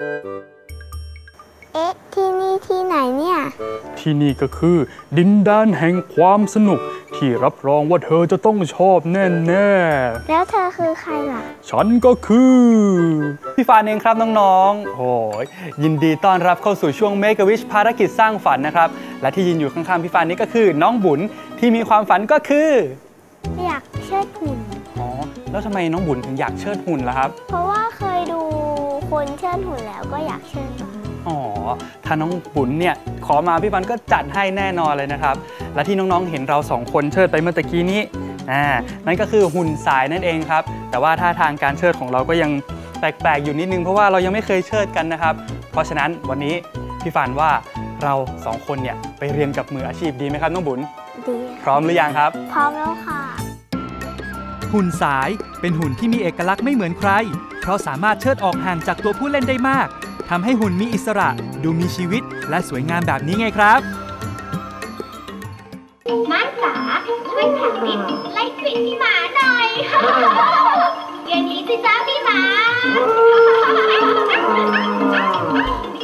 เอ๊ะ ที่นี่ที่ไหนเนี่ย ที่นี่ก็คือ ดินแดนแห่งความสนุก ที่รับรองว่าเธอจะต้องชอบแน่แล้วเธอคือใครล่ะๆฉันก็คือ พี่ฟานเองครับน้องๆโอ้ยยินดีต้อนรับเข้าสู่ช่วง Make a Wish ภารกิจสร้างฝันนะครับ และที่ยืนอยู่ข้างๆพี่ฟานนี่ก็คือ น้องบุญที่มีความฝันก็คือ อยากเชิดหุ่นอ๋อแล้วทำไมน้องบุญถึงอยากเชิดหุ่นล่ะครับ เพราะว่าเคยดู คนเชิดหุ่นแล้วก็อยากเชิดบ้างอ๋อ ถ้าน้องบุญเนี่ยขอมาพี่ฟันก็จัดให้แน่นอนเลยนะครับ และที่น้องๆเห็นเราสองคนเชิดไปเมื่อตะกี้นี้อ่านั่นก็คือหุ่นสายนั่นเองครับ แต่ว่าท่าทางการเชิดของเราก็ยังแปลกๆอยู่นิดนึงเพราะว่าเรายังไม่เคยเชิดกันนะครับ เพราะฉะนั้นวันนี้พี่ฟันว่าเราสองคนเนี่ยไปเรียนกับมืออาชีพดีไหมครับน้องบุญดีพร้อมหรือยังครับ พร้อมแล้วค่ะ หุ่นสายเป็นหุ่นที่มีเอกลักษณ์ไม่เหมือนใคร เพราะสามารถเชิดออกห่างจากตัวผู้เล่นได้มากทำให้หุ่นมีอิสระ ดูมีชีวิต และสวยงามแบบนี้ไงครับม่านจ๋าช่วยแผงลิดไล่กลิ่นพี่หมาหน่อยอย่างนี้สิจ้าพี่หมา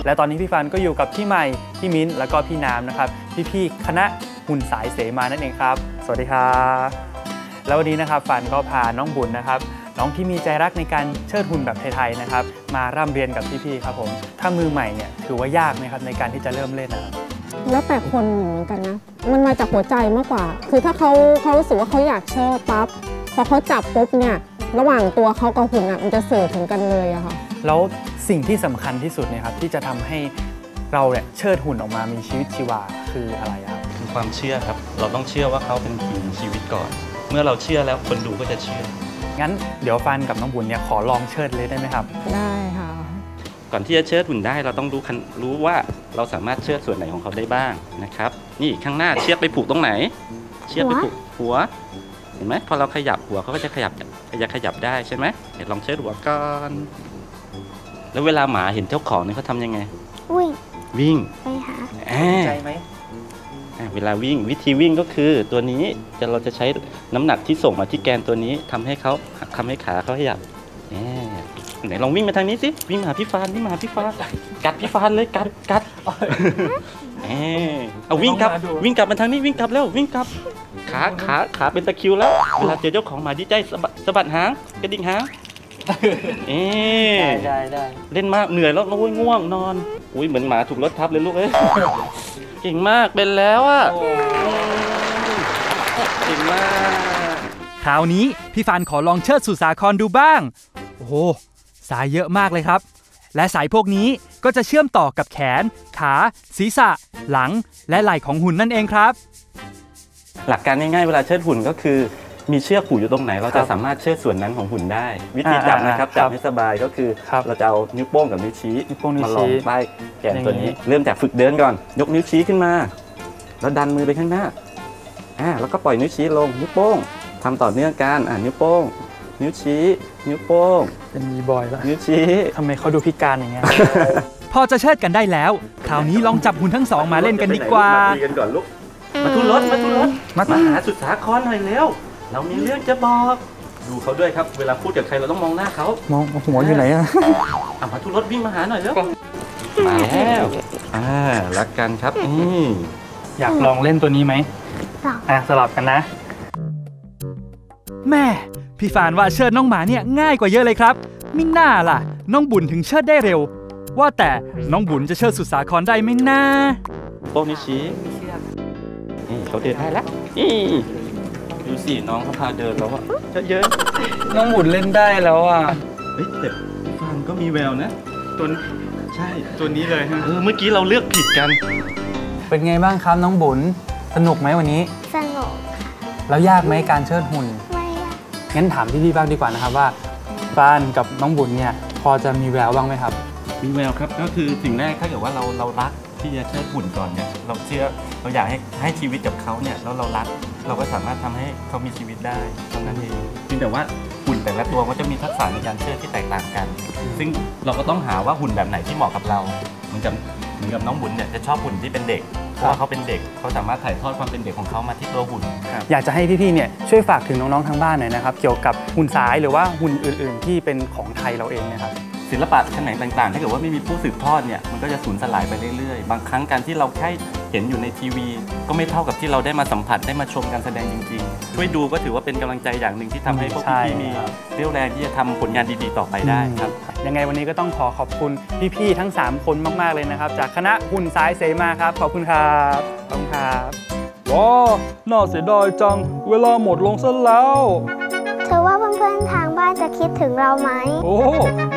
และตอนนี้พี่ฟันก็อยู่กับพี่ใหม่ พี่มิ้น แล้วก็พี่น้ำนะครับ พี่ๆคณะหุ่นสายเสมานั่นเองครับ สวัสดีครับ แล้ววันนี้นะครับฟันก็พาน้องบุญนะครับ น้องที่มีใจรักในการเชิดหุ่นแบบไทยๆนะครับ มาร่ำเรียนกับพี่ๆครับผม ถ้ามือใหม่เนี่ยถือว่ายากไหมครับในการที่จะเริ่มเล่นนะครับแล้วแต่คนเหมือนกันนะ มันมาจากหัวใจมากกว่า คือถ้าเขาเขารู้สึกว่าเขาอยากเชิดปั๊บพอเขาจับปุ๊บเนี่ยระหว่างตัวเขากับหุ่นอะมันจะสื่อถึงกันเลยอะค่ะแล้วสิ่งที่สำคัญที่สุดเนี่ยครับที่จะทำให้เราเนี่ยเชิดหุ่นออกมามีชีวิตชีวาคืออะไรครับคือความเชื่อครับ เราต้องเชื่อว่าเขาเป็นสิ่งมีชีวิตก่อน เมื่อเราเชื่อแล้วคนดูก็จะเชื่อ งั้นเดี๋ยวฟันกับน้องบุญเนี่ยขอลองเชิดเลยได้ไหมครับ ได้ค่ะ ก่อนที่จะเชิดหุ่นได้เราต้องรู้คันรู้ว่าเราสามารถเชิดส่วนไหนของเขาได้บ้างนะครับ นี่ข้างหน้าเชือกไปผูกตรงไหน เชือกไปผูกหัว เห็นไหมพอเราขยับหัวเขาก็จะขยับจะขยับได้ใช่ไหมเดี๋ยวลองเชิดหัวก่อนแล้วเวลาหมาเห็นเจ้าของเนี่ยเขาทำยังไงอุ้ยวิ่งไปหาอ่าใจไหมอะ เวลาวิ่งวิธีวิ่งก็คือตัวนี้จะเราจะใช้น้ำหนักที่ส่งมาที่แกนตัวนี้ทำให้เขาทำให้ขาเขาขยับแหมไหนลองวิ่งมาทางนี้สิวิ่งมาหาพี่ฟานวิ่งมาหาพี่ฟานกัดพี่ฟานเลยกัดกัดแหมเอาวิ่งกลับวิ่งกลับมาทางนี้วิ่งกลับแล้ววิ่งกลับขาขาขาเป็นตะคริวแล้วเวลาเจอเจ้าของหมาดีใจสะบัดสะบัดหางกระดิ่งหางเอ๊ได้ได้ได้เล่นมากเหนื่อยแล้วโอ้ยง่วงนอน อุ้ยเหมือนหมาถูกรถทับเลยลูกเอ้ย เก่งมากเป็นแล้วอะเก่งมาก คราวนี้พี่ฟานขอลองเชิดสุสาครดูบ้าง โอ้โหสายเยอะมากเลยครับ และสายพวกนี้ก็จะเชื่อมต่อกับแขน ขา ศีรษะ หลัง และไหล่ของหุ่นนั่นเองครับ หลักการง่ายๆเวลาเชิดหุ่นก็คือมีเชือกผูกอยู่ตรงไหน เราครัจะบสามารถเชิดส่วนนั้นของหุ่นได้ วิธีจับนะครับอ่าๆจับครับให้สบายก็คือครับเราจะเอานิ้วโป้งกับนิ้วชี้นิ้วโป้งนิ้วมาลองชี้ใต้แก นตัวนี้อย่างนี้ เริ่มจากฝึกเดินก่อน ยกนิ้วชี้ขึ้นมา แล้วดันมือไปข้างหน้าอ่าแล้วก็ปล่อยนิ้วชี้ลง นิ้วโป้งทำต่อเนื่องกันอ่านิ้วโป้ง นิ้วชี้ นิ้วโป้ง เป็นมีบอยแล้วนิ้วชี้ทำไมเขาดูพิการอย่างเงี้ยพอจะเชิดกันได้แล้ว คราวนี้ลองจับหุ่นทั้งสองมาเล่นกันดีกว่ามาคุยกันก่อนลูกมาทุรถมาทุรถมามาหาสุดสาครหน่อยเร็วเรามีเรื่องจะบอกดูเขาด้วยครับ เวลาพูดกับใครเราต้องมองหน้าเขา มองหัวอยู่ไหนอะอะมาทุรถวิ่งมาหาหน่อยเร็ว มาแล้วอ่ารักกันครับนี่อยากลองเล่นตัวนี้ไหมลองอะสลับกันนะ แม่พี่ฟานว่าเชิดน้องหมาเนี่ยง่ายกว่าเยอะเลยครับ มิน่าล่ะ น้องบุญถึงเชิดได้เร็ว ว่าแต่น้องบุญจะเชิดสุดสาครได้ไหมนะโป้งนิ้วชี้นี่เขาเดินได้แล้วนี่ดูสิน้องเขาพาเดินแล้วอะเยอะน้องบุญเล่นได้แล้วอะๆเฮ้ยแต่ฟานก็มีแววนะ ตัว ใช่ตัวนี้เลยฮะเออเมื่อกี้เราเลือกผิดกัน เป็นไงบ้างครับน้องบุญสนุกไหมวันนี้ สนุกแล้วยากไหมการเชิดหุ่นไม่ยากงั้นถามพี่ๆบ้างดีกว่านะครับว่าฟานกับน้องบุญเนี่ยพอจะมีแววบ้างไหมครับ มีแววครับก็คือสิ่งแรกถ้าเกิดว่าเราเรารักที่จะเชิดหุ่นก่อนเนี่ยเราเชื่อเราอยากให้ให้ชีวิตกับเขาเนี่ยแล้วเรารัก เราก็สามารถทำให้เขามีชีวิตได้เท่านั้นเองเพียงแต่ว่าหุ่นแต่ละตัวก็จะมีทักษะในการเชิดที่แตกต่างกัน ซึ่งเราก็ต้องหาว่าหุ่นแบบไหนที่เหมาะกับเราเหมือนกับเหมือนกับน้องบุญเนี่ยจะชอบหุ่นที่เป็นเด็กเพราะว่าเขาเป็นเด็กเขาสามารถถ่ายทอดความเป็นเด็กของเขามาที่ตัวหุ่นอยากจะให้พี่ๆเนี่ยช่วยฝากถึงน้องๆทางบ้านหน่อยนะครับเกี่ยวกับหุ่นสายหรือว่าหุ่นอื่น ๆ ที่เป็นของไทยเราเองนะครับ ศิลปะแขนงต่างๆ ถ้าเกิดว่าไม่มีผู้สืบทอดเนี่ยมันก็จะสูญสลายไปเรื่อยๆ บางครั้งการที่เราแค่เห็นอยู่ในทีวี ก็ไม่เท่ากับที่เราได้มาสัมผัสได้มาชมการแสดงจริงๆ ช่วยดูก็ถือว่าเป็นกำลังใจอย่างหนึ่งที่ทำให้พวกใช่พี่ๆมีเรี่ยวแรงที่จะทำผลงานดีๆต่อไปได้ครับ ยังไงวันนี้ก็ต้องขอขอบคุณพี่ๆทั้ง 3 คนมากๆเลยนะครับ จากคณะหุ่นสายเสมาครับ ขอบคุณครับขอบคุณครับว้าน่าเสียดายจัง เวลาหมดลงซะแล้ว เธอว่าเพื่อนๆทางบ้านจะคิดถึงเราไหม โอ้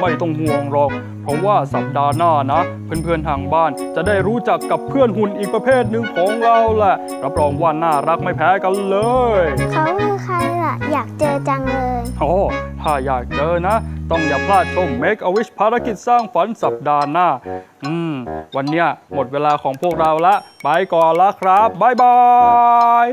ไม่ต้องห่วงหรอก เพราะว่าสัปดาห์หน้านะ เพื่อนๆทางบ้านจะได้รู้จักกับเพื่อนหุ่นอีกประเภทหนึ่งของเราแหละ รับรองว่าน่ารักไม่แพ้กันเลย เขาคือใครล่ะ อยากเจอจังเลย โอ้ ถ้าอยากเจอนะ ต้องอย่าพลาดชม Make a Wish ภารกิจสร้างฝันสัปดาห์หน้า อืม วันเนี้ยหมดเวลาของพวกเราละ ไปก่อนละครับ บ๊ายบาย